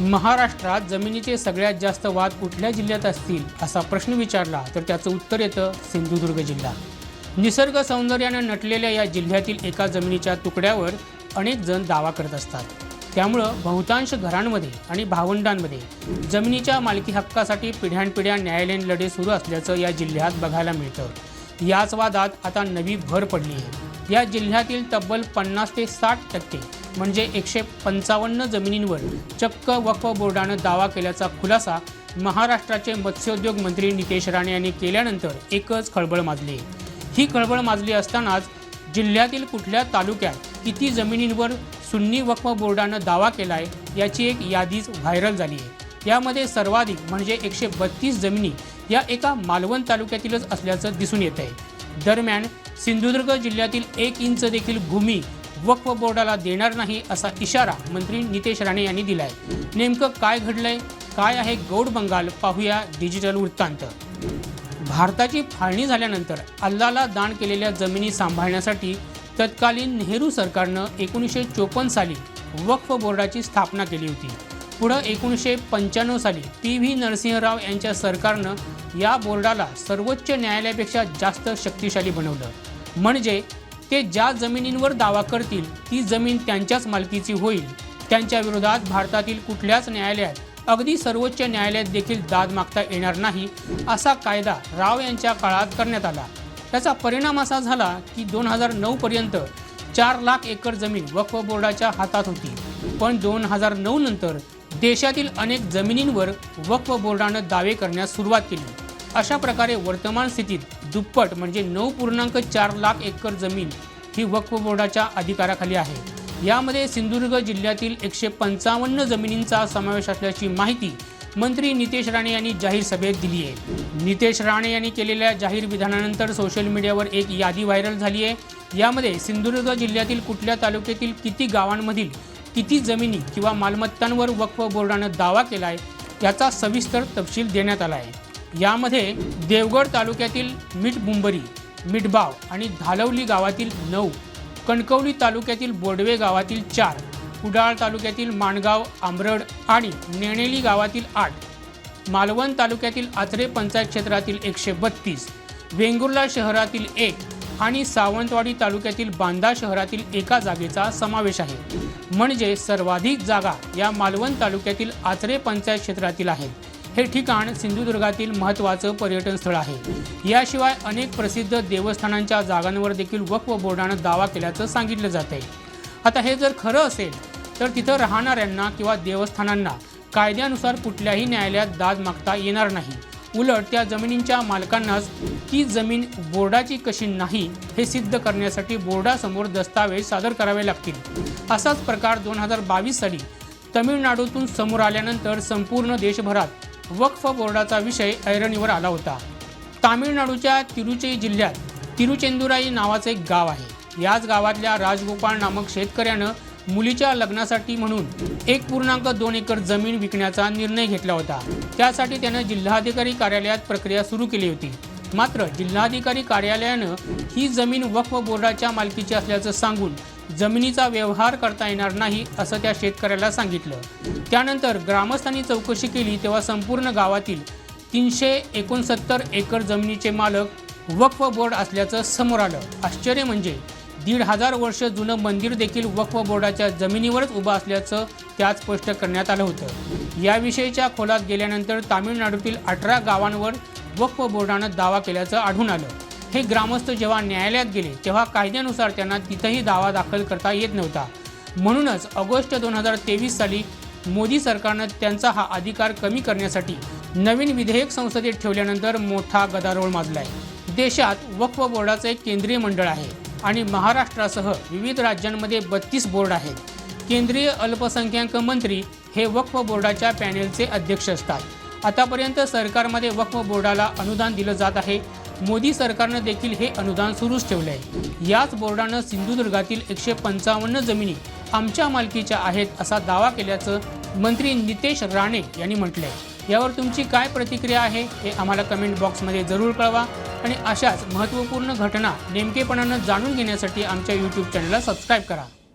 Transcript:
महाराष्ट्रात जमिनीचे सगळ्यात जास्त वाद कुठल्या जिल्ह्यात असतील असा प्रश्न विचारला तर त्याचं उत्तर येतं सिंधुदुर्ग जिल्हा. निसर्ग सौंदर्यानं नटलेल्या या जिल्ह्यातील एका जमिनीच्या तुकड्यावर अनेक जण दावा करत असतात. त्यामुळं बहुतांश घरांमध्ये आणि भावंडांमध्ये जमिनीच्या मालकी हक्कासाठी पिढ्यानपिढ्या न्यायालयीन लढे सुरू असल्याचं या जिल्ह्यात बघायला मिळतं. याच वादात आता नवी भर पडली आहे या जिल्ह्यातील तब्बल पन्नास ते साठ टक्के म्हणजे एकशे पंचावन्न जमिनींवर चक्क वक्फ बोर्डानं दावा केल्याचा खुलासा महाराष्ट्राचे मत्स्योद्योग मंत्री नितेश राणे यांनी केल्यानंतर एकच खळबळ माजली. ही खळबळ माजली असतानाच जिल्ह्यातील कुठल्या तालुक्यात किती जमिनींवर सुन्नी वक्फ बोर्डानं दावा केलाय याची एक यादीच व्हायरल झाली आहे. यामध्ये सर्वाधिक म्हणजे एकशे बत्तीस जमिनी या एका मालवण तालुक्यातीलच असल्याचं दिसून येत आहे दरम्यान सिंधुदुर्ग जिल्ह्यातील एक इंच देखील भूमी वक्फ बोर्डाला देणार नाही असा इशारा मंत्री नितेश राणे यांनी दिलाय. नेमकं काय घडलंय? काय आहे गौड बंगाल? पाहूया डिजिटल वृत्तांत. भारताची फाळणी झाल्यानंतर अल्लाला दान केलेल्या जमिनी सांभाळण्यासाठी तत्कालीन नेहरू सरकारनं एकोणीसशे चोपन्न साली वक्फ बोर्डाची स्थापना केली होती. पुढं एकोणीसशे पंच्याण्णव साली पी व्ही नरसिंहराव यांच्या सरकारनं या बोर्डाला सर्वोच्च न्यायालयापेक्षा जास्त शक्तिशाली बनवलं. म्हणजे ते ज्या जमिनींवर दावा करतील ती जमीन त्यांच्याच मालकीची होईल. त्यांच्या विरोधात भारतातील कुठल्याच न्यायालयात अगदी सर्वोच्च न्यायालयात देखील दाद मागता येणार नाही असा कायदा राव यांच्या काळात करण्यात आला. त्याचा परिणाम असा झाला की दोन हजार नऊपर्यंत चार लाख एकर जमीन वक्फ बोर्डाच्या हातात होती. पण दोन हजार नऊ नंतर देशातील अनेक जमिनींवर वक्फ बोर्डानं दावे करण्यास सुरुवात केली. अशा प्रकारे वर्तमान स्थितीत दुप्पट म्हणजे नऊ पूर्णांक चार लाख एकर जमीन ही वक्फ बोर्डाच्या अधिकाराखाली आहे. यामध्ये सिंधुदुर्ग जिल्ह्यातील एकशे पंचावन्न जमिनींचा समावेश असल्याची माहिती मंत्री नितेश राणे यांनी जाहीर सभेत दिली आहे. नितेश राणे यांनी केलेल्या जाहीर विधानानंतर सोशल मीडियावर एक यादी व्हायरल झाली आहे. यामध्ये सिंधुदुर्ग जिल्ह्यातील कुठल्या तालुक्यातील किती गावांमधील किती जमिनी किंवा मालमत्तांवर वक्फ बोर्डानं दावा केला आहे याचा सविस्तर तपशील देण्यात आला आहे. यामध्ये देवगड तालुक्यातील मिठबुंबरी मिठबाव आणि धालवली गावातील नऊ कणकवली तालुक्यातील बोडवे गावातील चार कुडाळ तालुक्यातील माणगाव आंबरड आणि नेणेली गावातील आठ मालवण तालुक्यातील आचरे पंचायत क्षेत्रातील एकशे बत्तीस वेंगुर्ला शहरातील एक आणि सावंतवाडी तालुक्यातील बांदा शहरातील एका जागेचा समावेश आहे. म्हणजे सर्वाधिक जागा या मालवण तालुक्यातील आचरे पंचायत क्षेत्रातील आहेत. हे ठिकाण सिंधुदुर्गातील महत्त्वाचं पर्यटन स्थळ आहे. याशिवाय अनेक प्रसिद्ध देवस्थानांच्या जागांवर देखील वक्फ बोर्डानं दावा केल्याचं सांगितलं जात आहे आता हे जर खरं असेल तर तिथं राहणाऱ्यांना किंवा देवस्थानांना कायद्यानुसार कुठल्याही न्यायालयात दाद मागता येणार नाही. उलट त्या जमिनींच्या मालकांनाच ती जमीन बोर्डाची कशी नाही हे सिद्ध करण्यासाठी बोर्डासमोर दस्तावेज सादर करावे लागतील. असाच प्रकार दोन हजार बावीस साली तमिळनाडूतून समोर आल्यानंतर संपूर्ण देशभरात वक्फ बोर्डाचा विषय ऐरणीवर आला होता. तामिळनाडूच्या तिरुचई जिल्ह्यात तिरुचेंदुराई नावाचं एक गाव आहे. याच गावातल्या राजगोपाळ नामक शेतकऱ्यानं मुलीच्या लग्नासाठी म्हणून एक पूर्णांक दोन एकर जमीन विकण्याचा निर्णय घेतला होता. त्यासाठी त्यानं जिल्हाधिकारी कार्यालयात प्रक्रिया सुरू केली होती. मात्र जिल्हाधिकारी कार्यालयानं ही जमीन वक्फ बोर्डाच्या मालकीची असल्याचं सांगून जमिनीचा व्यवहार करता येणार नाही असं त्या शेतकऱ्याला सांगितलं. त्यानंतर ग्रामस्थांनी चौकशी केली तेव्हा संपूर्ण गावातील तीनशे एकोणसत्तर एकर जमिनीचे मालक वक्फ बोर्ड असल्याचं समोर आलं. आश्चर्य म्हणजे दीड हजार वर्ष जुनं मंदिर देखील वक्फ बोर्डाच्या जमिनीवरच उभं असल्याचं त्यात स्पष्ट करण्यात आलं होतं. याविषयीच्या खोलात गेल्यानंतर तामिळनाडूतील अठरा गावांवर वक्फ बोर्डानं दावा केल्याचं आढळून आलं. हे ग्रामस्थ जेव्हा न्यायालयात गेले तेव्हा कायद्यानुसार त्यांना तिथंही दावा दाखल करता येत नव्हता. म्हणूनच ऑगस्ट दोन हजार तेवीस साली मोदी सरकारनं त्यांचा हा अधिकार कमी करण्यासाठी नवीन विधेयक संसदेत ठेवल्यानंतर मोठा गदारोळ माजलाय. देशात वक्फ बोर्डाचं एक केंद्रीय मंडळ आहे आणि महाराष्ट्रासह विविध राज्यांमध्ये बत्तीस बोर्ड आहेत. केंद्रीय अल्पसंख्याक मंत्री हे वक्फ बोर्डाच्या पॅनेलचे अध्यक्ष असतात. आतापर्यंत सरकारमध्ये वक्फ बोर्डाला अनुदान दिलं जात आहे. मोदी सरकारनं देखील हे अनुदान सुरूच ठेवलं आहे याच बोर्डानं सिंधुदुर्गातील एकशे पंचावन्न जमिनी आमच्या मालकीच्या आहेत असा दावा केल्याचं मंत्री नितेश राणे यांनी म्हटलं आहे यावर तुमची काय प्रतिक्रिया आहे हे आम्हाला कमेंट बॉक्समध्ये जरूर कळवा आणि अशाच महत्त्वपूर्ण घटना नेमकेपणानं जाणून घेण्यासाठी आमच्या यूट्यूब चॅनलला सबस्क्राईब करा.